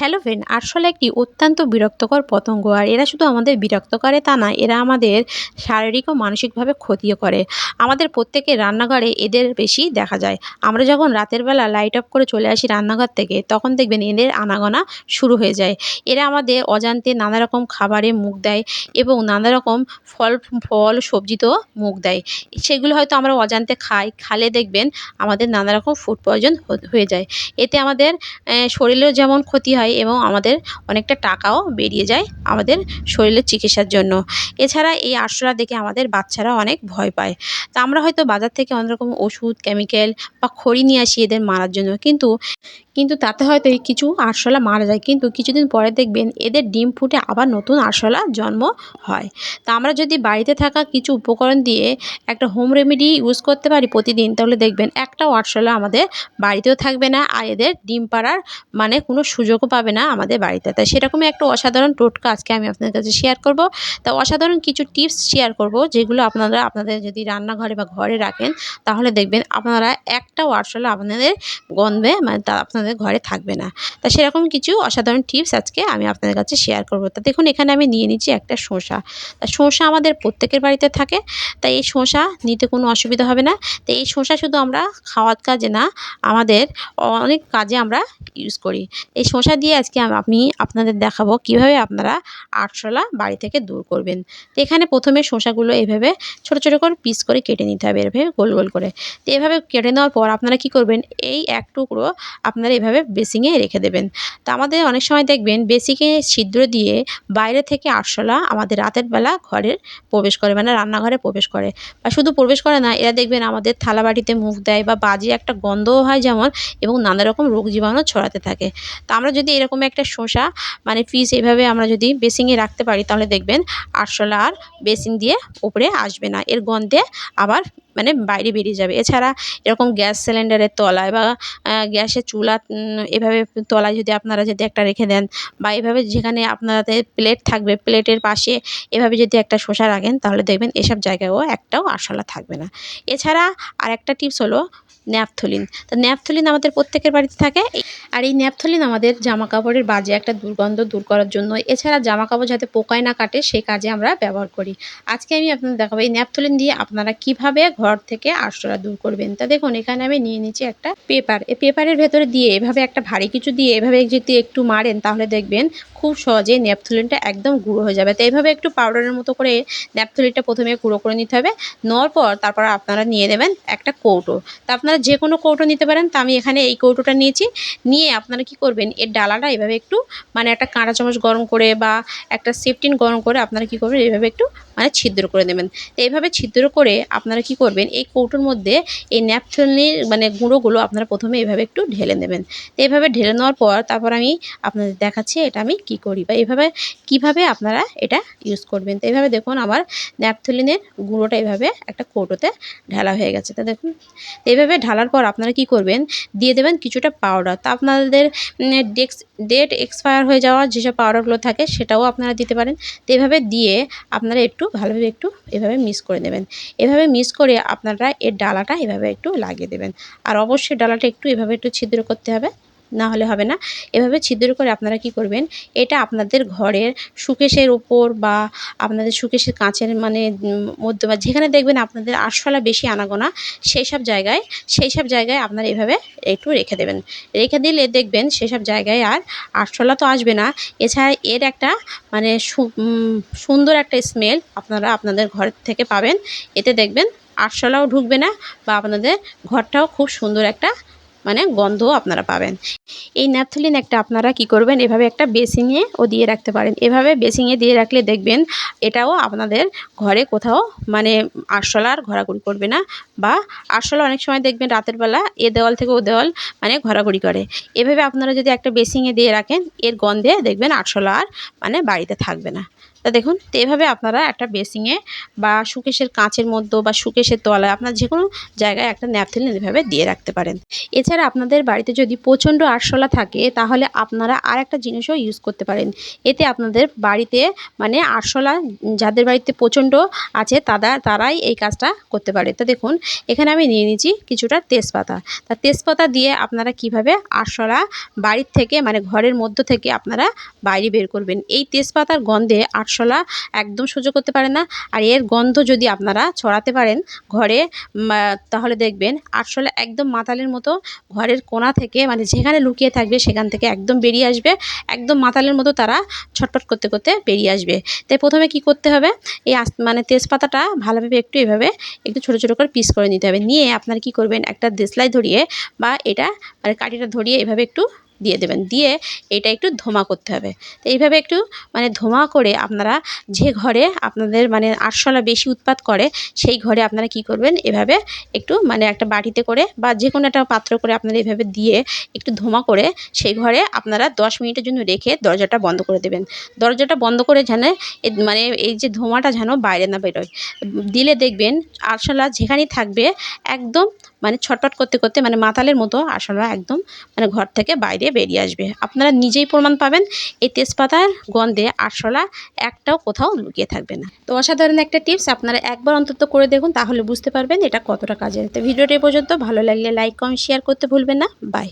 Hello friend আরশোলা একটি অত্যন্ত বিরক্তকর পতঙ্গ, আর এরা শুধু আমাদের বিরক্ত করে তা না এরা আমাদের শারীরিক ও মানসিকভাবে ক্ষতিও করে। আমাদের প্রত্যেকের রান্নাঘরে এদের বেশি দেখা যায়। আমরা যখন রাতের বেলা লাইট অফ করে চলে আসি রান্নাঘর থেকে, তখন দেখবেন এদের আনাগোনা শুরু হয়ে যায়। এরা আমাদের অজান্তে নানা রকম খাবারে মুখ দেয় এবং নানা রকম ফল ফল, সবজিতেও মুখ দেয়। সেগুলো হয়তো আমরা অজান্তে খাই, খালে দেখবেন আমাদের নানা রকম ফুড পয়জন হয়ে যায়। এতে আমাদের শরীরেও যেমন ক্ষতি হয় এবং আমাদের অনেকটা টাকাও বেরিয়ে যায় আমাদের শরীরের চিকিৎসার জন্য। এছাড়া এই আরশোলা দেখে আমাদের বাচ্চারা অনেক ভয় পায়। তা আমরা হয়তো বাজার থেকে অনেক রকম ওষুধ কেমিক্যাল বা খড়ি নিয়ে আসি এদের মারার জন্য। কিন্তু কিন্তু তাতে হয়তো এই কিছু আরশোলা মারা যায়। কিন্তু কিছুদিন পরে দেখবেন এদের ডিম ফুটে আবার নতুন আরশোলা জন্ম হয়। তা আমরা যদি বাড়িতে থাকা কিছু উপকরণ দিয়ে একটা হোম রেমেডি ইউজ করতে পারি প্রতিদিন, তাহলে দেখবেন একটাও আরশোলা আমাদের বাড়িতেও থাকবে না। আর এদের ডিম পাড়ার মানে কোনো সুযোগও পাবে না আমাদের বাড়িতে। তাই সেরকমই একটা অসাধারণ টোটকা আজকে আমি আপনাদের কাছে শেয়ার করব। তা অসাধারণ কিছু টিপস শেয়ার করব যেগুলো আপনারা, আপনাদের যদি রান্নাঘরে বা ঘরে রাখেন, তাহলে দেখবেন আপনারা একটা আরশোলা আপনাদের গন্ধে মানে তা আপনাদের ঘরে থাকবে না। তা সেরকম কিছু অসাধারণ টিপস আজকে আমি আপনাদের কাছে শেয়ার করব। তা দেখুন, এখানে আমি নিয়ে নিচ্ছি একটা শসা। তা শসা আমাদের প্রত্যেকের বাড়িতে থাকে। তাই এই শসা নিতে কোনো অসুবিধা হবে না। তো এই শসা শুধু আমরা খাওয়ার কাজে না, আমাদের অনেক কাজে আমরা ইউজ করি। এই শসা দিয়ে আজকে আমি আপনাদের দেখাবো কীভাবে আপনারা আরশোলা বাড়ি থেকে দূর করবেন। তো এখানে প্রথমে শসাগুলো এভাবে ছোট ছোট করে পিস করে কেটে নিতে হবে এভাবে গোল গোল করে। তো এভাবে কেটে নেওয়ার পর আপনারা কি করবেন, এই এক টুকরো আপনারা এভাবে বেসিংয়ে রেখে দেবেন। তো আমাদের অনেক সময় দেখবেন বেসিংয়ে ছিদ্র দিয়ে বাইরে থেকে আরশোলা আমাদের রাতের বেলা ঘরের প্রবেশ করে মানে রান্নাঘরে প্রবেশ করে। বা শুধু প্রবেশ করে না, এরা দেখবেন আমাদের থালা বাটিতে মুখ দেয় বা বাজে একটা গন্ধও হয় যেমন, এবং নানা রকম রোগ জীবাণু ছড়াতে থাকে। তো আমরা যদি এরকম একটা শসা মানে পিস এভাবে আমরা যদি বেসিংয়ে রাখতে পারি, তাহলে দেখবেন আরশোলা আর বেসিন দিয়ে উপরে আসবে না। এর গন্ধে আবার মানে বাইরে বেরিয়ে যাবে। এছাড়া এরকম গ্যাস সিলিন্ডারের তলায় বা গ্যাসের চুলা এভাবে তলায় যদি আপনারা যদি একটা রেখে দেন বা এভাবে যেখানে আপনাদের প্লেট থাকবে প্লেটের পাশে এভাবে যদি একটা শসা রাখেন, তাহলে দেখবেন এসব জায়গায়ও একটাও আরশোলা থাকবে না। এছাড়া আরেকটা টিপস হলো ন্যাপথলিন। তা ন্যাপথলিন আমাদের প্রত্যেকের বাড়িতে থাকে। আর এই ন্যাপথলিন আমাদের জামা কাপড়ের বাজে একটা দুর্গন্ধ দূর করার জন্য। এছাড়া জামা কাপড় যাতে পোকায় না কাটে সেই কাজে আমরা ব্যবহার করি। আজকে আমি আপনাদের দেখাবো এই ন্যাপথলিন দিয়ে আপনারা কীভাবে ঘর থেকে আরশোলা দূর করবেন। তা দেখুন, এখানে আমি নিয়ে নিচ্ছি একটা পেপার। এই পেপারের ভেতরে দিয়ে এভাবে একটা ভারী কিছু দিয়ে এভাবে যদি একটু মারেন, তাহলে দেখবেন খুব সহজে ন্যাপথলিনটা একদম গুঁড়ো হয়ে যাবে। তো এইভাবে একটু পাউডারের মতো করে ন্যাপথলিনটা প্রথমে গুঁড়ো করে নিতে হবে। নেওয়ার পর তারপর আপনারা নিয়ে নেবেন একটা কৌটো। তা যে কোনো কৌটো নিতে পারেন, তা আমি এখানে এই কৌটোটা নিয়েছি। নিয়ে আপনারা কি করবেন, এর ডালাটা এভাবে একটু মানে একটা কাঁটা চামচ গরম করে বা একটা সেফটিন গরম করে আপনারা কি করবেন, এভাবে একটু মানে ছিদ্র করে নেবেন। তো এইভাবে ছিদ্র করে আপনারা কি করবেন, এই কৌটোর মধ্যে এই ন্যাপথলিনের মানে গুঁড়োগুলো আপনারা প্রথমে এইভাবে একটু ঢেলে নেবেন। তো এইভাবে ঢেলে নেওয়ার পর তারপর আমি আপনাদের দেখাচ্ছি এটা আমি কি করি বা এভাবে কীভাবে আপনারা এটা ইউজ করবেন। তো এইভাবে দেখুন আমার ন্যাপথলিনের গুঁড়োটা এভাবে একটা কৌটোতে ঢালা হয়ে গেছে। তো দেখুন, তো এইভাবে ঢালার পর আপনারা কি করবেন? দিয়ে দেবেন কিছুটা পাউডার তা আপনাদের ডেক্স ডেট এক্সপায়ার হয়ে যাওয়ার যেসব পাউডারগুলো থাকে সেটাও আপনারা দিতে পারেন। তো এভাবে দিয়ে আপনারা একটু ভালোভাবে একটু এভাবে মিস করে দেবেন এভাবে মিস করে আপনারা এর ডালাটা এভাবে একটু লাগিয়ে দেবেন। আর অবশ্যই ডালাটা একটু এভাবে একটু ছিদ্র করতে হবে। না হলে হবে না। এভাবে ছিদ্র করে আপনারা কি করবেন, এটা আপনাদের ঘরের সুকেশের উপর বা আপনাদের সুকেশের কাঁচের মানে মধ্যে বা যেখানে দেখবেন আপনাদের আরশোলা বেশি আনাগোনা সেই সব জায়গায় সেই সব জায়গায় আপনারা এভাবে একটু রেখে দেবেন। রেখে দিলে দেখবেন সেসব জায়গায় আর আরশোলা তো আসবে না। এছাড়া এর একটা মানে সুন্দর একটা স্মেল আপনারা আপনাদের ঘর থেকে পাবেন। এতে দেখবেন আরশোলাও ঢুকবে না বা আপনাদের ঘরটাও খুব সুন্দর একটা মানে গন্ধও আপনারা পাবেন। এই ন্যাপথলিন একটা আপনারা কি করবেন, এভাবে একটা বেসিংয়ে ও দিয়ে রাখতে পারেন। এভাবে বেসিংয়ে দিয়ে রাখলে দেখবেন এটাও আপনাদের ঘরে কোথাও মানে আরশোলা আর ঘোরাঘুরি করবে না বা আরশোলা অনেক সময় দেখবেন রাতের বেলা এ দেওয়াল থেকে ও দেওয়াল মানে ঘোরাঘুরি করে। এভাবে আপনারা যদি একটা বেসিংয়ে দিয়ে রাখেন, এর গন্ধে দেখবেন আরশোলা আর মানে বাড়িতে থাকবে না। তা দেখুন, তো এভাবে আপনারা একটা বেসিংয়ে বা সুকেশের কাঁচের মধ্যে বা সুকেশের তলায় আপনার যে কোনো জায়গায় একটা ন্যাপথলিন এভাবে দিয়ে রাখতে পারেন। এছাড়া আপনাদের বাড়িতে যদি প্রচণ্ড আরশোলা থাকে, তাহলে আপনারা আর একটা জিনিসও ইউজ করতে পারেন। এতে আপনাদের বাড়িতে মানে আরশোলা যাদের বাড়িতে প্রচণ্ড আছে তারা তারাই এই কাজটা করতে পারে। তো দেখুন, এখানে আমি নিয়ে নিয়েছি কিছুটা তেজপাতা। তা তেজপাতা দিয়ে আপনারা কীভাবে আরশোলা বাড়ির থেকে মানে ঘরের মধ্য থেকে আপনারা বাইরে বের করবেন? এই তেজপাতার গন্ধে আরশোলা একদম সহ্য করতে পারে না। আর এর গন্ধ যদি আপনারা ছড়াতে পারেন ঘরে তাহলে দেখবেন আরশোলা একদম মাতালের মতো ঘরের কোণা থেকে মানে যেখানে লুকিয়ে থাকবে সেখান থেকে একদম বেরিয়ে আসবে। একদম মাতালের মতো তারা ছটফট করতে করতে বেরিয়ে আসবে। তাই প্রথমে কি করতে হবে? এই মানে তেজপাতাটা ভালোভাবে একটু এভাবে একটু ছোটো ছোটো করে পিস করে নিতে হবে। নিয়ে আপনারা কি করবেন? একটা দেশলাই ধরিয়ে বা এটা মানে কাঠিটা ধরিয়ে এভাবে একটু দিয়ে দেবেন। দিয়ে এটা একটু ধোঁয়া করতে হবে। তো এইভাবে একটু মানে ধোঁয়া করে আপনারা যে ঘরে আপনাদের মানে আরশোলা বেশি উৎপাত করে, সেই ঘরে আপনারা কি করবেন? এভাবে একটু মানে একটা বাটিতে করে বা যে কোনো একটা পাত্র করে আপনারা এভাবে দিয়ে একটু ধোঁয়া করে সেই ঘরে আপনারা দশ মিনিটের জন্য রেখে দরজাটা বন্ধ করে দেবেন। দরজাটা বন্ধ করে যেন মানে এই যে ধোঁয়াটা যেন বাইরে না বেরোয়। দিলে দেখবেন আরশোলা যেখানেই থাকবে একদম মানে ছটপট করতে করতে মানে মাতালের মতো আরশোলা একদম মানে ঘর থেকে বাইরে বেরিয়ে আসবে। আপনারা নিজেই প্রমাণ পাবেন, এই তেজপাতার গন্ধে আরশোলা একটাও কোথাও লুকিয়ে থাকবে না। তো অসাধারণ একটা টিপস, আপনারা একবার অন্তত করে দেখুন, তাহলে বুঝতে পারবেন এটা কতটা কাজের। তো ভিডিওটি পর্যন্ত, ভালো লাগলে লাইক, কমেন্ট, শেয়ার করতে ভুলবেন না। বাই।